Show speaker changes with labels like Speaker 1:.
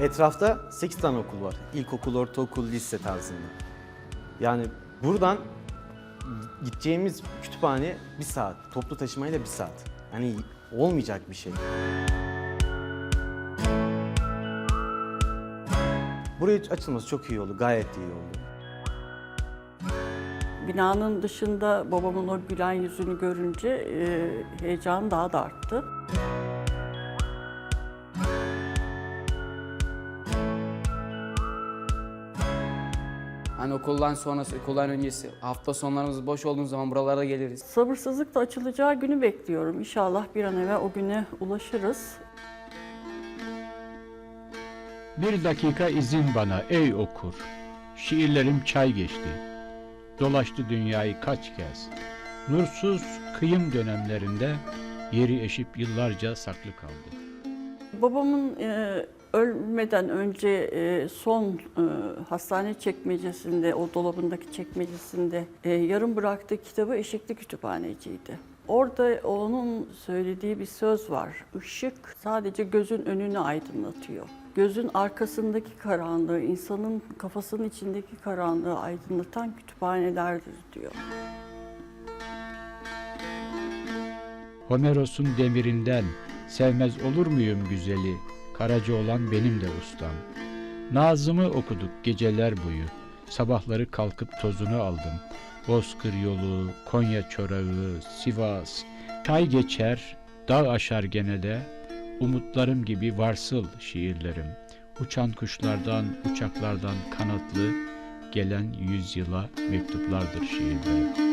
Speaker 1: Etrafta 8 tane okul var. İlkokul, ortaokul, lise tarzında. Yani buradan gideceğimiz kütüphane bir saat. Toplu taşımayla bir saat. Hani olmayacak bir şey. Buraya açılması çok iyi oldu. Gayet iyi oldu.
Speaker 2: Binanın dışında babamın o gülen yüzünü görünce heyecan daha da arttı.
Speaker 3: Hani okuldan sonrası, okuldan öncesi, hafta sonlarımız boş olduğumuz zaman buralara geliriz.
Speaker 2: Sabırsızlıkla açılacağı günü bekliyorum. İnşallah bir an evvel o güne ulaşırız.
Speaker 4: Bir dakika izin bana ey okur. Şiirlerim çay geçti. Dolaştı dünyayı kaç kez. Nursuz kıyım dönemlerinde yeri eşip yıllarca saklı kaldı.
Speaker 2: Babamın e, ölmeden önce e, son e, hastane çekmecesinde, o dolabındaki çekmecesinde e, yarım bıraktığı kitabı Eşikli Kütüphaneciydi. Orada onun söylediği bir söz var. Işık sadece gözün önünü aydınlatıyor. Gözün arkasındaki karanlığı, insanın kafasının içindeki karanlığı aydınlatan kütüphanelerdir diyor.
Speaker 4: Homeros'un demirinden sevmez olur muyum güzeli? Karaca olan benim de ustam. Nazım'ı okuduk geceler boyu. Sabahları kalkıp tozunu aldım. Bozkır yolu, Konya çorağı, Sivas. Çay geçer, dağ aşar gene de. Umutlarım gibi varsıl şiirlerim. Uçan kuşlardan, uçaklardan kanatlı gelen yüzyıla mektuplardır şiirlerim.